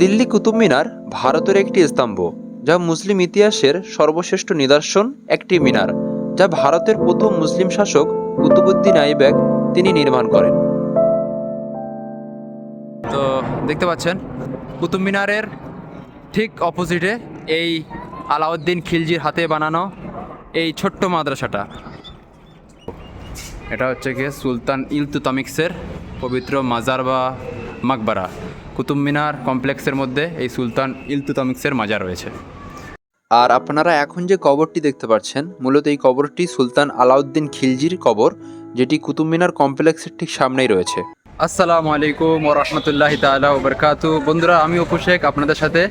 দিল্লি কুতুব মিনার ভারতের একটি স্তম্ভ, যা মুসলিম ইতিহাসের সর্বশ্রেষ্ঠ নিদর্শন একটি মিনার, যা ভারতের প্রথম মুসলিম শাসক কুতুবুদ্দিন আইবেক তিনি নির্মাণ করেন। তো দেখতে পাচ্ছেন, কুতুব মিনারের ঠিক অপোজিটে এই আলাউদ্দিন খিলজির হাতে বানানো এই ছোট্ট মাদ্রাসাটা। এটা হচ্ছে গিয়ে সুলতান ইলতুতামিক্সের পবিত্র মাজার বা মাকবারা। কুতুব মিনার কমপ্লেক্সের মধ্যে এই সুলতান ইলতুতামিক্সের মাজার রয়েছে। আর আপনারা এখন যে কবরটি দেখতে পাচ্ছেন মূলত এই কবরটি সুলতান আলাউদ্দিন খিলজির কবর যেটি কুতুব মিনার কমপ্লেক্সের ঠিক সামনেই রয়েছে। আসসালামু আলাইকুম ও রহমতুল্লাহ তালা বরকাতু বন্ধুরা আমি অপু শেখ আপনাদের সাথে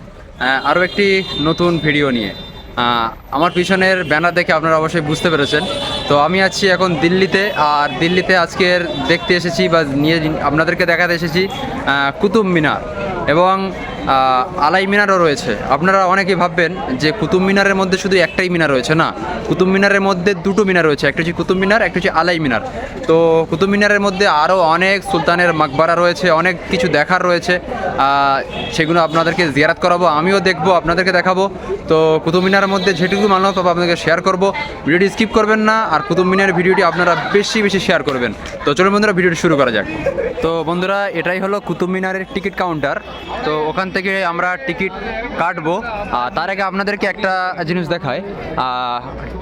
আরও একটি নতুন ভিডিও নিয়ে। আমার পিছনের ব্যানার দেখে আপনারা অবশ্যই বুঝতে পেরেছেন। তো আমি আছি এখন দিল্লিতে, আর দিল্লিতে আজকের দেখতে এসেছি বা নিয়ে আপনাদেরকে দেখাতে এসেছি কুতুব মিনার। এবং আলাই মিনারও রয়েছে। আপনারা অনেকেই ভাববেন যে কুতুব মিনারের মধ্যে শুধু একটাই মিনার রয়েছে, না। কুতুব মিনারের মধ্যে দুটো মিনার রয়েছে, একটা হচ্ছে কুতুব মিনার, একটা হচ্ছে আলাই মিনার। তো কুতুব মিনারের মধ্যে আরও অনেক সুলতানের মাকবারা রয়েছে, অনেক কিছু দেখার রয়েছে। সেগুলো আপনাদেরকে জিয়ারাত করাবো, আমিও দেখব, আপনাদেরকে দেখাবো। তো কুতুব মিনারের মধ্যে যেটুকু মানব পাবো আপনাদেরকে শেয়ার করব। ভিডিওটি স্কিপ করবেন না, আর কুতুব মিনারের ভিডিওটি আপনারা বেশি বেশি শেয়ার করবেন। তো চলুন বন্ধুরা, ভিডিওটি শুরু করা যাক। তো বন্ধুরা, এটাই হলো কুতুব মিনারের টিকিট কাউন্টার তো ওখান থেকে আমরা টিকিট কাটবো। তার আগে আপনাদেরকে একটা জিনিস দেখায়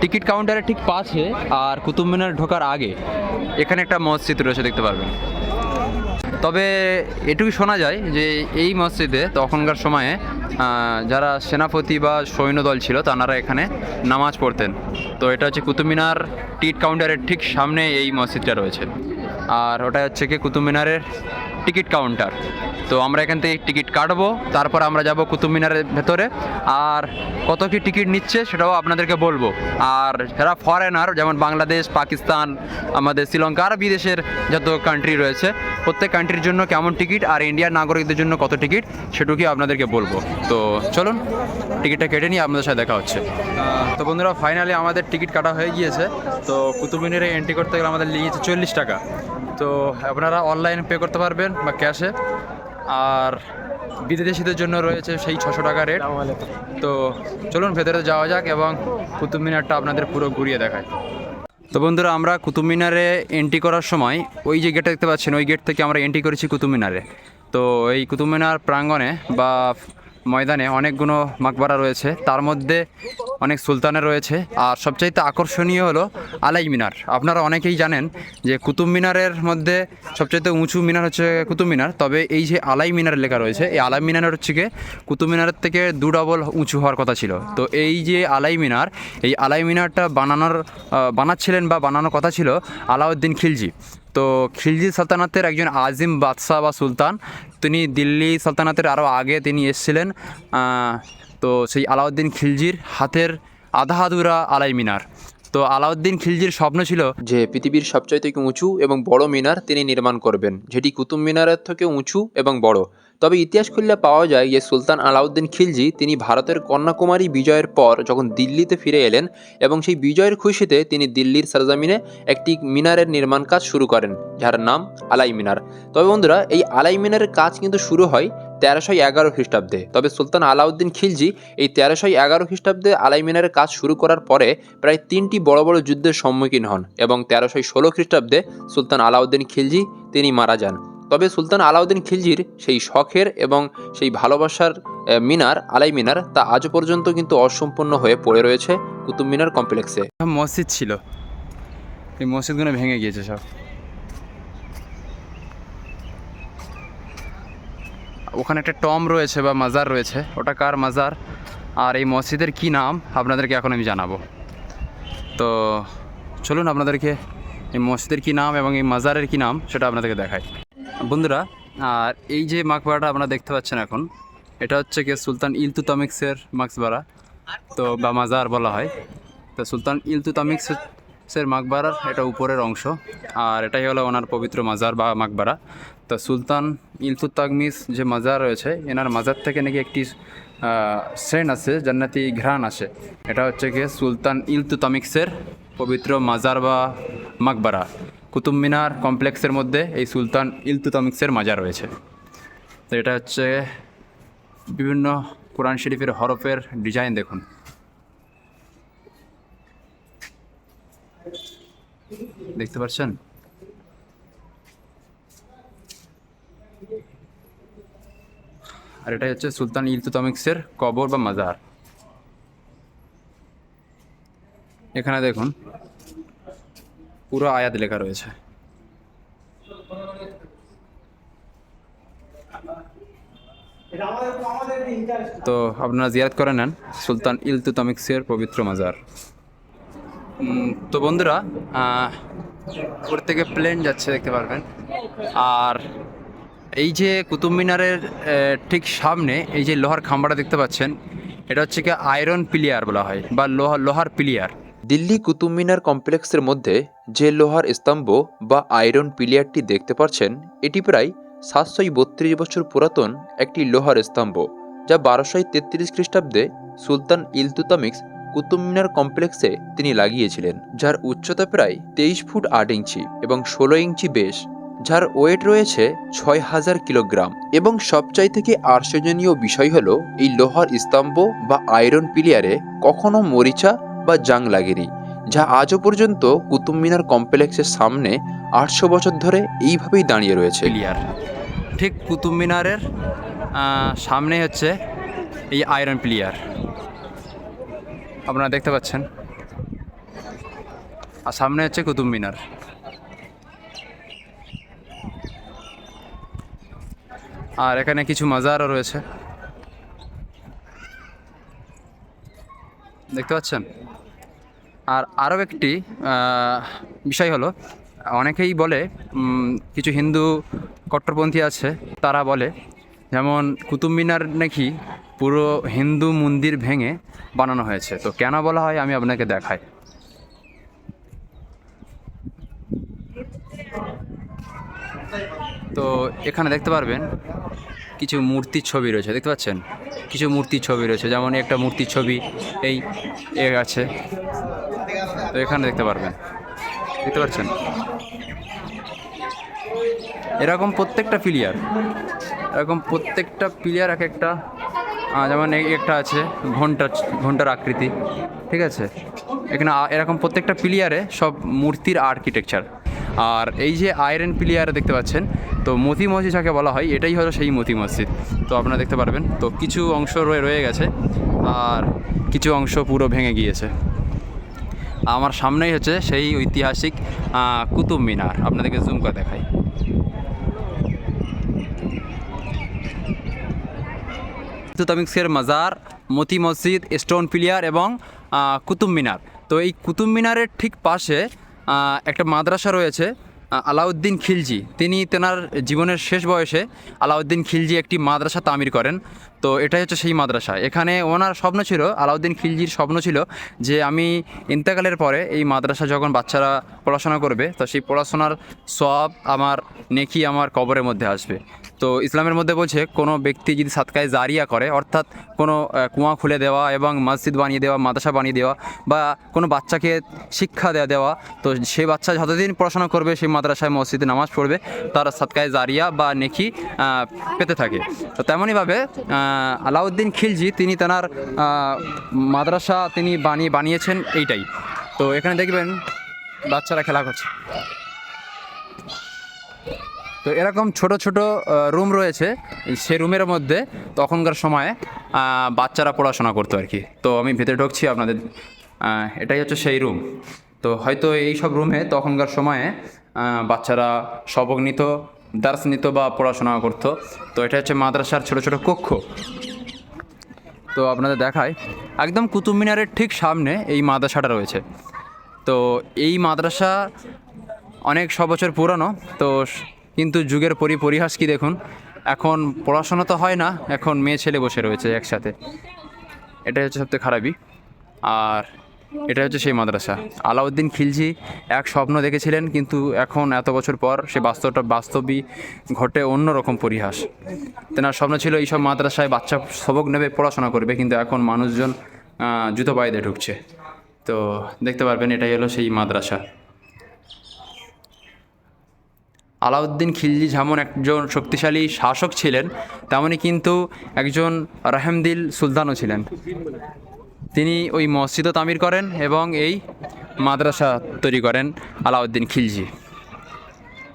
টিকিট কাউন্টারের ঠিক পাশে আর কুতুব মিনার ঢোকার আগে এখানে একটা মসজিদ রয়েছে, দেখতে পারবেন। তবে এটুকু শোনা যায় যে এই মসজিদে তখনকার সময়ে যারা সেনাপতি বা সৈন্যদল ছিল, তারা এখানে নামাজ পড়তেন। তো এটা হচ্ছে কুতুব মিনার টিকিট কাউন্টারের ঠিক সামনে এই মসজিদটা রয়েছে। আর ওটা হচ্ছে কি কুতুব মিনারের টিকিট কাউন্টার। তো আমরা এখান থেকে টিকিট কাটবো, তারপর আমরা যাব কুতুব মিনারের ভেতরে। আর কত কি টিকিট নিচ্ছে সেটাও আপনাদেরকে বলব। আর যারা ফরেনার যেমন বাংলাদেশ, পাকিস্তান, আমাদের শ্রীলঙ্কা আর বিদেশের যত কান্ট্রি রয়েছে, প্রত্যেক কান্ট্রির জন্য কেমন টিকিট, আর ইন্ডিয়ার নাগরিকদের জন্য কত টিকিট, সেটুকুই আপনাদেরকে বলব। তো চলুন, টিকিটটা কেটে নিয়ে আপনাদের সাথে দেখা হচ্ছে। তো বন্ধুরা ফাইনালি আমাদের টিকিট কাটা হয়ে গিয়েছে। তো কুতুব মিনারে এন্ট্রি করতে গেলে আমাদের লেগেছে চল্লিশ টাকা। তো আপনারা অনলাইন পে করতে পারবেন বা ক্যাশে আর বিদেশিদের জন্য রয়েছে সেই ছশো টাকা রেট তো চলুন ভেতরে যাওয়া যাক এবং কুতুব মিনারটা আপনাদের পুরো ঘুরিয়ে দেখায় তো বন্ধুরা আমরা কুতুব মিনারে এন্ট্রি করার সময় ওই যে গেটটা দেখতে পাচ্ছেন ওই গেট থেকে আমরা এন্ট্রি করেছি কুতুব মিনারে। তো এই কুতুব মিনার প্রাঙ্গণে বা ময়দানে অনেকগুলো মাকবারা রয়েছে। তার মধ্যে অনেক সুলতানের রয়েছে। আর সবচাইতে আকর্ষণীয় হলো আলাই মিনার। আপনারা অনেকেই জানেন যে কুতুব মিনারের মধ্যে সবচাইতে উঁচু মিনার হচ্ছে কুতুব মিনার। তবে এই যে আলাই মিনার লেখা রয়েছে, এই আলাই মিনার হচ্ছে গিয়ে কুতুব মিনারের থেকে দু ডবল উঁচু হওয়ার কথা ছিল। তো এই যে আলাই মিনার, এই আলাই মিনারটা বানানোর বানাচ্ছিলেন বা বানানোর কথা ছিল আলাউদ্দিন খিলজি। তো খিলজি সালতানাতের একজন আজিম বাদশাহ বা সুলতান তিনি দিল্লি সালতানাতের আরও আগে তিনি এসেছিলেন তো সেই আলাউদ্দিন খিলজির হাতের আধা আধুরা আলাই মিনার। তো আলাউদ্দিন খিলজির স্বপ্ন ছিল যে পৃথিবীর সবচাইতে উঁচু এবং বড় মিনার তিনি নির্মাণ করবেন, যেটি কুতুব মিনারের থেকে উঁচু এবং বড়। তবে ইতিহাস খুললে পাওয়া যায় যে সুলতান আলাউদ্দিন খিলজি তিনি ভারতের কন্যাকুমারী বিজয়ের পর যখন দিল্লিতে ফিরে এলেন এবং সেই বিজয়ের খুশিতে তিনি দিল্লির সরজামিনে একটি মিনারের নির্মাণ কাজ শুরু করেন, যার নাম আলাই মিনার। তবে বন্ধুরা, এই আলাই মিনারের কাজ কিন্তু শুরু হয় তেরোশো এগারো খ্রিস্টাব্দে। তবে সুলতান আলাউদ্দিন খিলজি এই তেরোশো এগারো খ্রিস্টাব্দে আলাই মিনারের কাজ শুরু করার পরে প্রায় তিনটি বড় বড় যুদ্ধের সম্মুখীন হন এবং তেরোশো ষোলো খ্রিস্টাব্দে সুলতান আলাউদ্দিন খিলজি তিনি মারা যান। তবে সুলতান আলাউদ্দিন খিলজির সেই শখের এবং সেই ভালোবাসার মিনার, আলাই মিনার তা আজও পর্যন্ত কিন্তু অসম্পূর্ণ হয়ে পড়ে রয়েছে কুতুব মিনার কমপ্লেক্সে। মসজিদ ছিল। এই মসজিদগুলো ভেঙে গিয়েছে সব। ওখানে একটা টম রয়েছে বা মাজার রয়েছে। ওটা কার মাজার? আর এই মসজিদের কি নাম, আপনাদেরকে এখন আমি জানাব। তো চলুন আপনাদেরকে এই মসজিদের কি নাম এবং এই মাজারের কি নাম সেটা আপনাদেরকে দেখাই। বন্ধুরা, আর এই যে মাকবারাটা আপনারা দেখতে পাচ্ছেন এখন, এটা হচ্ছে কি সুলতান ইলতুতামিক্সের মাকসবারা তো বা মাজার বলা হয়। তো সুলতান ইলতুতামিক্সের মাকবারার এটা উপরের অংশ, আর এটাই হলো ওনার পবিত্র মাজার বা মাকবারা তো সুলতান ইলতুতাগমিস যে মাজার রয়েছে, এনার মাজার থেকে নাকি একটি সেন আছে, জান্নাতি ঘ্রাণ আসে এটা হচ্ছে গিয়ে সুলতান ইলতুতামিক্সের পবিত্র মাজার বা মাকবারা কুতুব মিনার কমপ্লেক্সের মধ্যে এই সুলতান ইলতুতামিক্সের মাজার রয়েছে। তো এটা হচ্ছে বিভিন্ন কোরআন শরীফের হরফের ডিজাইন দেখুন। দেখতে পাচ্ছেন? আর এটাই হচ্ছে সুলতান ইলতুতামিক্সের কবর বা মাজার। এখানে দেখুন পুরো আয়াত লেখা রয়েছে। তো আপনারা জিয়ারত করে নেন, সুলতান ইলতুতামিক্সের পবিত্র মাজার। তো বন্ধুরা উপর থেকে প্লেন যাচ্ছে, দেখতে পারবেন। আর এই যে কুতুব মিনারের ঠিক সামনে এই যে লোহার খাম্বাটা দেখতে পাচ্ছেন, এটা হচ্ছে কি আয়রন পিলিয়ার বলা হয়, বা লোহা লোহার পিলিয়ার দিল্লি কুতুব মিনার কমপ্লেক্সের মধ্যে যে লোহার স্তম্ভ বা আয়রন পিলিয়ারটি দেখতে পাচ্ছেন, এটি প্রায় সাতশো বত্রিশ বছর পুরাতন একটি লোহার স্তম্ভ, যা বারোশো তেত্রিশ খ্রিস্টাব্দে সুলতান ইলতুতামিক্স কুতুব মিনার কমপ্লেক্সে তিনি লাগিয়েছিলেন, যার উচ্চতা প্রায় তেইশ ফুট আট ইঞ্চি এবং ষোলো ইঞ্চি বেশ। যার ওয়েট রয়েছে ছয় হাজার কিলোগ্রাম। এবং সবচাই থেকে আশ্চর্যজনীয় বিষয় হলো, এই লোহার স্তম্ভ বা আয়রন পিলিয়ারে কখনো মরিচা বা জাং লাগেরি যা আজও পর্যন্ত কুতুব মিনার কমপ্লেক্সের সামনে আটশো বছর ধরে এইভাবেই দাঁড়িয়ে রয়েছে। ঠিক কুতুব মিনারের সামনে হচ্ছে এই আয়রন পিলিয়ার আপনারা দেখতে পাচ্ছেন। আর সামনে হচ্ছে কুতুব মিনার। আর এখানে কিছু মাজারও রয়েছে। দেখতে পাচ্ছেন? আর আরও একটি বিষয় হলো, অনেকেই বলে কিছু হিন্দু কট্টরপন্থী আছে, তারা বলে, যেমন কুতুব মিনার নাকি পুরো হিন্দু মন্দির ভেঙে বানানো হয়েছে। তো কেন বলা হয়, আমি আপনাকে দেখাই। তো এখানে দেখতে পারবেন, কিছু মূর্তির ছবি রয়েছে, দেখতে পাচ্ছেন? কিছু মূর্তির ছবি রয়েছে যেমন একটা মূর্তির ছবি, এই এ আছে। তো এখানে দেখতে পারবেন। দেখতে পাচ্ছেন? এরকম প্রত্যেকটা প্লেয়ার এরকম প্রত্যেকটা প্লেয়ার এক একটা যেমন একটা আছে, ঘণ্টা, ঘণ্টার আকৃতি, ঠিক আছে? এখানে এরকম প্রত্যেকটা প্লেয়ারে সব মূর্তির আর্কিটেকচার আর এই যে আয়রন প্লেয়ার দেখতে পাচ্ছেন, তো মতি মসজিদ যাকে বলা হয়, এটাই হলো সেই মতি মসজিদ। তো আপনারা দেখতে পারবেন, তো কিছু অংশ রয়ে রয়ে গেছে, আর কিছু অংশ পুরো ভেঙে গিয়েছে। আমার সামনেই হচ্ছে সেই ঐতিহাসিক কুতুব মিনার। আপনাদেরকে জুম করে দেখাই। তুতামিক্সের মাজার, মতি মসজিদ, স্টোন পিলিয়ার এবং কুতুব মিনার। তো এই কুতুব মিনারের ঠিক পাশে একটা মাদ্রাসা রয়েছে। আলাউদ্দিন খিলজি। তিনি তেনার জীবনের শেষ বয়সে আলাউদ্দিন খিলজি একটি মাদ্রাসা তামির করেন। তো এটাই হচ্ছে সেই মাদ্রাসা। এখানে ওনার স্বপ্ন ছিল, আলাউদ্দিন খিলজির স্বপ্ন ছিল যে আমি ইন্তেকালের পরে এই মাদ্রাসা যখন বাচ্চারা পড়াশোনা করবে, তো সেই পড়াশোনার সব আমার নেকি আমার কবরের মধ্যে আসবে। তো ইসলামের মধ্যে বলছে, কোনো ব্যক্তি যদি সাতকায় জারিয়া করে, অর্থাৎ কোনো কুয়া খুলে দেওয়া এবং মসজিদ বানিয়ে দেওয়া, মাদ্রাসা বানিয়ে দেওয়া বা কোনো বাচ্চাকে শিক্ষা দেওয়া দেওয়া, তো সেই বাচ্চা যতদিন পড়াশোনা করবে, সেই মাদ্রাসায় মসজিদে নামাজ পড়বে, তারা সাতকায় জারিয়া বা নেকি পেতে থাকে। তো তেমনইভাবে আলাউদ্দিন খিলজি, তিনি তেনার মাদ্রাসা তিনি বানিয়ে, বানিয়েছেন এইটাই। তো এখানে দেখবেন, বাচ্চারা খেলা করছে। তো এরকম ছোট ছোট রুম রয়েছে সে রুমের মধ্যে তখনকার সময়ে বাচ্চারা পড়াশোনা করতো আর কি। তো আমি ভেতরে ঢুকছি আপনাদের এটাই হচ্ছে সেই রুম। তো হয়তো এই সব রুমে তখনকার সময়ে বাচ্চারা সবক নিত দার্স নিত বা পড়াশোনা করতো। তো এটা হচ্ছে মাদ্রাসার ছোট ছোট কক্ষ। তো আপনাদের দেখায় একদম কুতুব মিনারের ঠিক সামনে এই মাদ্রাসাটা রয়েছে। তো এই মাদ্রাসা অনেক ছ বছর পুরনো, তো কিন্তু যুগের পরি পরিহাস কি দেখুন, এখন পড়াশোনা তো হয় না, এখন মেয়ে ছেলে বসে রয়েছে একসাথে। এটাই হচ্ছে সবথেকে খারাপই। আর এটা হচ্ছে সেই মাদ্রাসা। আলাউদ্দিন খিলজি এক স্বপ্ন দেখেছিলেন, কিন্তু এখন এত বছর পর সে বাস্তবটা বাস্তবই ঘটে অন্যরকম পরিহাস। তেনার স্বপ্ন ছিল এইসব মাদ্রাসায় বাচ্চা সবক নেবে, পড়াশোনা করবে, কিন্তু এখন মানুষজন জুতো পায়ে ঢুকছে। তো দেখতে পারবেন, এটাই হলো সেই মাদ্রাসা। আলাউদ্দিন খিলজি যেমন একজন শক্তিশালী শাসক ছিলেন তেমনই কিন্তু একজন রাহেমদিল সুলতানও ছিলেন। তিনি ওই মসজিদও তামির করেন এবং এই মাদ্রাসা তৈরি করেন আলাউদ্দিন খিলজি।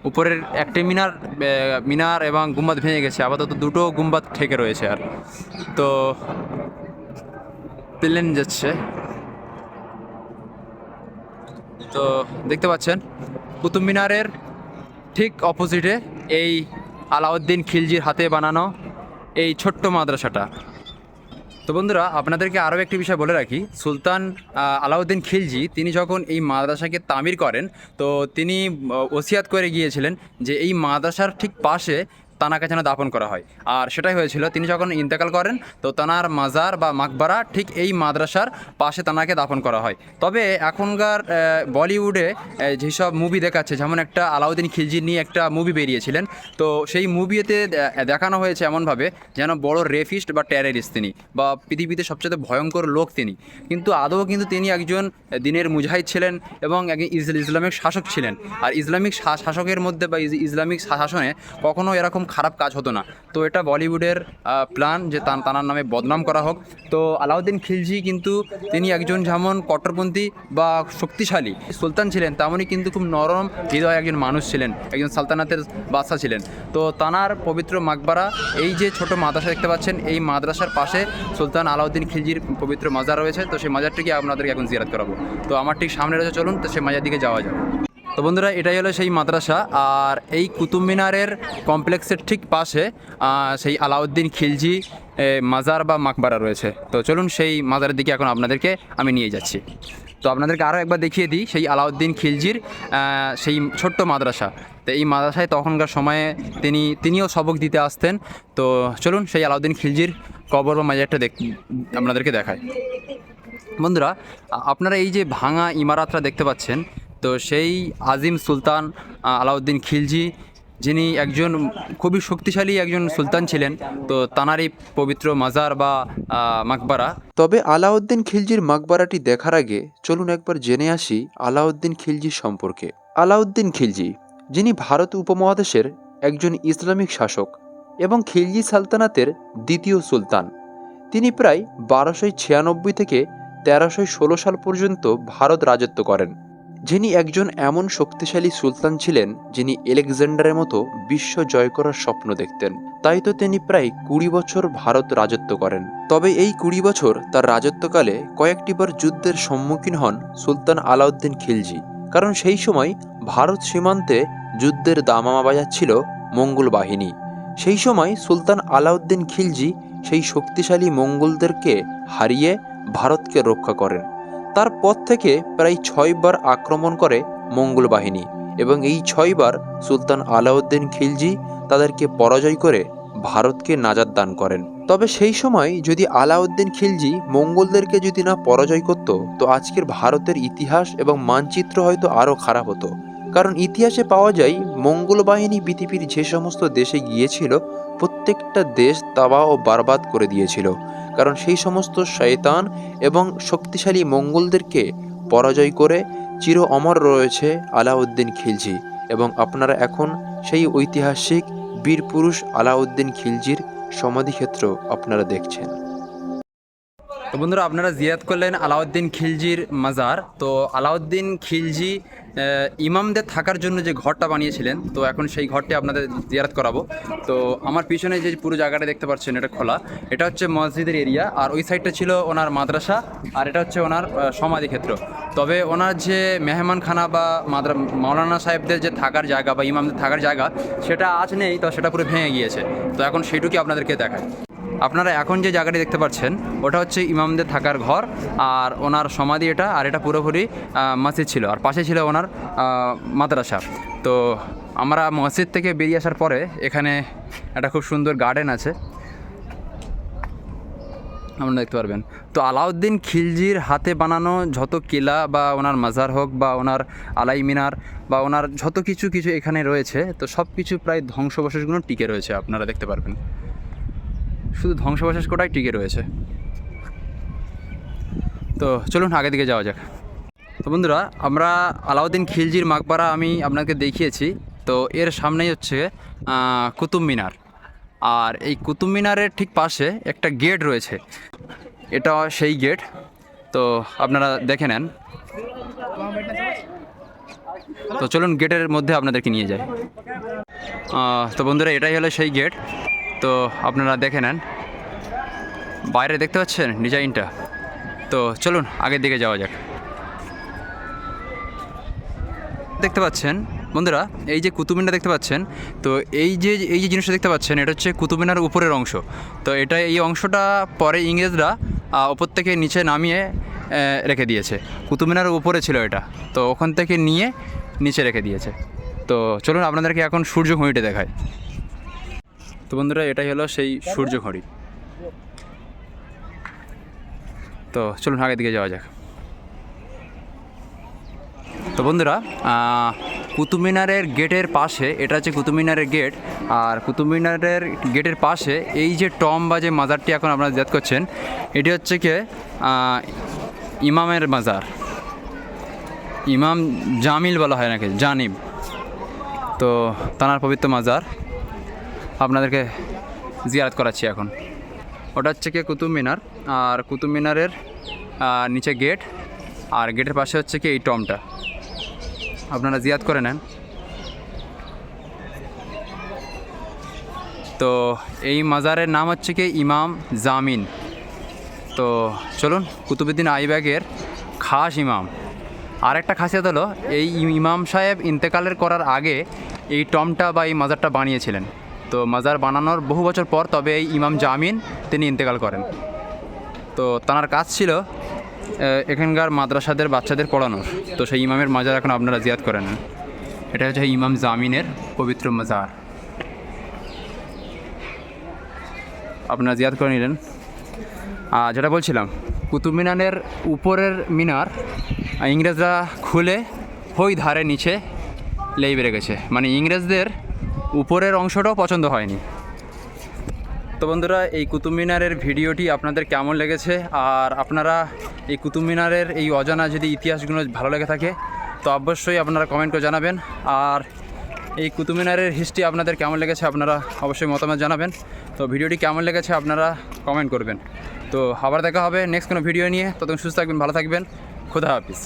উপরের একটি মিনার মিনার এবং গুম্বাদ ভেঙে গেছে। আপাতত দুটো গুম্বাদ ঠেকে রয়েছে আর। তো প্লেন যাচ্ছে। তো দেখতে পাচ্ছেন, কুতুব মিনারের ঠিক অপোজিটে এই আলাউদ্দিন খিলজির হাতে বানানো এই ছোট্ট মাদ্রাসাটা। তো বন্ধুরা, আপনাদেরকে আরও একটি বিষয় বলে রাখি। সুলতান আলাউদ্দিন খিলজি, তিনি যখন এই মাদ্রাসাকে তামির করেন, তো তিনি ওসিয়াত করে গিয়েছিলেন যে এই মাদ্রাসার ঠিক পাশে তানাকে যেন দাপন করা হয়। আর সেটাই হয়েছিল, তিনি যখন ইন্তেকাল করেন, তো তানার মাজার বা মাকবারা ঠিক এই মাদ্রাসার পাশে তানাকে দাপন করা হয়। তবে এখনকার বলিউডে যেসব মুভি দেখাচ্ছে, যেমন একটা আলাউদ্দিন খিলজি নিয়ে একটা মুভি বেরিয়েছিলেন, তো সেই মুভিতে দেখানো হয়েছে এমনভাবে যেন বড় রেফিস্ট বা টেরারিস্ট তিনি, বা পৃথিবীতে সবচেয়ে ভয়ঙ্কর লোক তিনি। কিন্তু আদৌ কিন্তু তিনি একজন দিনের মুজাহিদ ছিলেন এবং একজন ইসলামিক শাসক ছিলেন। আর ইসলামিক শাসকের মধ্যে বা ইসলামিক শাসনে কখনো এরকম খারাপ কাজ হতো না। তো এটা বলিউডের প্ল্যান যে তানার নামে বদনাম করা হোক। তো আলাউদ্দিন খিলজি কিন্তু তিনি একজন যেমন কট্টরপন্থী বা শক্তিশালী, সুলতান ছিলেন তেমনই কিন্তু খুব নরম, হৃদয় একজন মানুষ ছিলেন, একজন সালতানাতের বাদশা ছিলেন। তো তানার পবিত্র মাকবারা, এই যে ছোট মাদ্রাসা দেখতে পাচ্ছেন, এই মাদ্রাসার পাশে সুলতান আলাউদ্দিন খিলজির পবিত্র মাজার রয়েছে। তো সেই মাজারটিকে আপনাদেরকে এখন জিয়ারত করাবো। তো আমার ঠিক সামনে রয়েছে, চলুন, তো সেই মাজার দিকে যাওয়া যাবে তো বন্ধুরা, এটাই হলো সেই মাদ্রাসা। আর এই কুতুব মিনারের কমপ্লেক্সের ঠিক পাশে সেই আলাউদ্দিন খিলজি মাজার বা মাকবারা রয়েছে। তো চলুন সেই মাজারের দিকে এখন আপনাদেরকে আমি নিয়ে যাচ্ছি। তো আপনাদেরকে আরও একবার দেখিয়ে দিই, সেই আলাউদ্দিন খিলজির সেই ছোট্ট মাদ্রাসা। তো এই মাদ্রাসায় তখনকার সময়ে তিনি, তিনিও সবক দিতে আসতেন। তো চলুন সেই আলাউদ্দিন খিলজির কবর বা মাজারটা দেখ, আপনাদেরকে দেখায় বন্ধুরা আপনারা এই যে ভাঙা ইমারাতটা দেখতে পাচ্ছেন তো সেই আজিম সুলতান আলাউদ্দিন খিলজি, যিনি একজন খুবই শক্তিশালী একজন সুলতান ছিলেন, তো তানারই পবিত্র মাজার বা মাকবারা। তবে আলাউদ্দিন খিলজির মাকবারাটি দেখার আগে চলুন একবার জেনে আসি আলাউদ্দিন খিলজি সম্পর্কে। আলাউদ্দিন খিলজি, যিনি ভারত উপমহাদেশের একজন ইসলামিক শাসক এবং খিলজি সালতানাতের দ্বিতীয় সুলতান। তিনি প্রায় বারোশো ছিয়ানব্বই থেকে তেরোশো ষোলো সাল পর্যন্ত ভারত রাজত্ব করেন। যিনি একজন এমন শক্তিশালী সুলতান ছিলেন, যিনি এলেকজান্ডারের মতো বিশ্ব জয় করার স্বপ্ন দেখতেন। তাই তো তিনি প্রায় কুড়ি বছর ভারত রাজত্ব করেন। তবে এই কুড়ি বছর তার রাজত্বকালে কয়েকটিবার যুদ্ধের সম্মুখীন হন সুলতান আলাউদ্দিন খিলজি। কারণ সেই সময় ভারত সীমান্তে যুদ্ধের দামামা বাজাচ্ছিল মঙ্গল বাহিনী। সেই সময় সুলতান আলাউদ্দিন খিলজি সেই শক্তিশালী মঙ্গলদেরকে হারিয়ে ভারতকে রক্ষা করেন। তারপর থেকে প্রায় ছয়বার আক্রমণ করে মঙ্গল বাহিনী এবং এই ছয়বার সুলতান আলাউদ্দিন খিলজি তাদেরকে পরাজয় করে ভারতকে নাজাদ দান করেন। তবে সেই সময় যদি আলাউদ্দিন খিলজি মঙ্গলদেরকে যদি না পরাজয় করত, তো আজকের ভারতের ইতিহাস এবং মানচিত্র হয়তো আরও খারাপ হতো। কারণ ইতিহাসে পাওয়া যায়, মঙ্গল বাহিনী পৃথিবীর যে সমস্ত দেশে গিয়েছিল, প্রত্যেকটা দেশ তাবা ও বারবাদ করে দিয়েছিল। কারণ সেই সমস্ত শয়তান এবং শক্তিশালী মঙ্গলদেরকে পরাজয় করে চির অমর রয়েছে আলাউদ্দিন খিলজি এবং আপনারা এখন সেই ঐতিহাসিক বীরপুরুষ আলাউদ্দিন খিলজির সমাধিক্ষেত্র আপনারা দেখছেন। তো বন্ধুরা, আপনারা জিয়াদ করলেন আলাউদ্দিন খিলজির মাজার। তো আলাউদ্দিন খিলজি ইমামদের থাকার জন্য যে ঘরটা বানিয়েছিলেন, তো এখন সেই ঘরটি আপনাদের জিয়ারত করাবো। তো আমার পিছনে যে পুরো জায়গাটা দেখতে পাচ্ছেন, এটা খোলা। এটা হচ্ছে মসজিদের এরিয়া, আর ওই সাইডটা ছিল ওনার মাদ্রাসা, আর এটা হচ্ছে ওনার সমাধি ক্ষেত্র তবে ওনার যে মেহমানখানা বা মাদ্রা, মাওলানা সাহেবদের যে থাকার জায়গা বা ইমামদের থাকার জায়গা, সেটা আজ নেই, তো সেটা পুরো ভেঙে গিয়েছে। তো এখন সেটুকুই আপনাদেরকে দেখায়। আপনারা এখন যে জায়গাটি দেখতে পাচ্ছেন, ওটা হচ্ছে ইমামদের থাকার ঘর, আর ওনার সমাধি এটা, আর এটা পুরোপুরি মসজিদ ছিল, আর পাশে ছিল ওনার মাদ্রাসা। তো আমরা মসজিদ থেকে বেরিয়ে আসার পরে এখানে একটা খুব সুন্দর গার্ডেন আছে। আপনারা দেখতে পারবেন। তো আলাউদ্দিন খিলজির হাতে বানানো যত কিলা বা ওনার মাজার হোক বা ওনার আলাই মিনার বা ওনার যত কিছু কিছু এখানে রয়েছে, তো সব কিছু প্রায় ধ্বংসবশেষগুলো টিকে রয়েছে, আপনারা দেখতে পারবেন। শুধু ধ্বংসবশেষ কোটাই টিকে রয়েছে। তো চলুন আগে দিকে যাওয়া যাক। তো বন্ধুরা, আমরা আলাউদ্দিন খিলজির মাকবারা আমি আপনাকে দেখিয়েছি। তো এর সামনেই হচ্ছে কুতুব মিনার। আর এই কুতুব মিনারের ঠিক পাশে একটা গেট রয়েছে। এটা সেই গেট। তো আপনারা দেখে নেন। তো চলুন গেটের মধ্যে আপনাদেরকে নিয়ে যাই। তো বন্ধুরা, এটাই হলো সেই গেট। তো আপনারা দেখে নেন। বাইরে দেখতে পাচ্ছেন ডিজাইনটা তো চলুন, আগের দিকে যাওয়া যাক। দেখতে পাচ্ছেন, বন্ধুরা, এই যে কুতুব মিনার দেখতে পাচ্ছেন, তো এই যে এই যে জিনিসটা দেখতে পাচ্ছেন, এটা হচ্ছে কুতুব মিনার উপরের অংশ। তো এটা এই অংশটা পরে ইংরেজরা ওপর থেকে নিচে নামিয়ে রেখে দিয়েছে। কুতুব মিনারের উপরে ছিল এটা। তো ওখান থেকে নিয়ে নিচে রেখে দিয়েছে। তো চলুন, আপনাদেরকে এখন সূর্য ঘড়িটা দেখায় তো বন্ধুরা, এটাই হলো সেই সূর্য ঘড়ি। তো চলুন আগের দিকে যাওয়া যাক। তো বন্ধুরা কুতুব মিনারের গেটের পাশে, এটা হচ্ছে কুতুব মিনারের গেট, আর কুতুব মিনারের গেটের পাশে এই যে টম বা যে মাজারটি এখন আপনারা জাত করছেন, এটি হচ্ছে কি ইমামের মাজার। ইমাম জামিল বলা হয় নাকি? জানিব তো তানার পবিত্র মাজার। আপনাদেরকে জিয়ারত করাচ্ছি এখন। ওটা হচ্ছে কি কুতুব মিনার, আর কুতুব মিনারের নিচে গেট, আর গেটের পাশে হচ্ছে কি এই টমটা। আপনারা জিয়াদ করে নেন। তো এই মাজারের নাম হচ্ছে কি ইমাম জামিন। তো চলুন কুতুবুদ্দিন আইবাগের খাস ইমাম। আর একটা খাসিয়াত হলো, এই ইমাম সাহেব ইন্তেকালের করার আগে এই টমটা বা এই মাজারটা বানিয়েছিলেন। তো মাজার বানানোর বহু বছর পর তবে এই ইমাম জামিন তিনি ইন্তেকাল করেন। তো তার কাজ ছিল এখানকার মাদ্রাসাদের বাচ্চাদের পড়ানোর। তো সেই ইমামের মাজার এখন আপনারা জিয়াদ করে নেন। এটা হচ্ছে ইমাম জামিনের পবিত্র মাজার। আপনারা জিয়াদ করে নিলেন। আর যেটা বলছিলাম, কুতুব মিনারের উপরের মিনার ইংরেজরা খুলে হই ধারে নিচে লেই বেড়ে গেছে। মানে ইংরেজদের উপরের অংশটাও পছন্দ হয়নি। তো বন্ধুরা, এই কুতুব মিনারের ভিডিওটি আপনাদের কেমন লেগেছে? আর আপনারা এই কুতুব মিনারের এই অজানা যদি ইতিহাসগুলো ভালো লেগে থাকে, তো অবশ্যই আপনারা কমেন্ট করে জানাবেন। আর এই কুতুব মিনারের হিস্ট্রি আপনাদের কেমন লেগেছে আপনারা অবশ্যই মতামত জানাবেন। তো ভিডিওটি কেমন লেগেছে আপনারা কমেন্ট করবেন। তো আবার দেখা হবে নেক্সট কোনো ভিডিও নিয়ে। ততক্ষণ সুস্থ থাকবেন, ভালো থাকবেন। খুদা হাফিজ।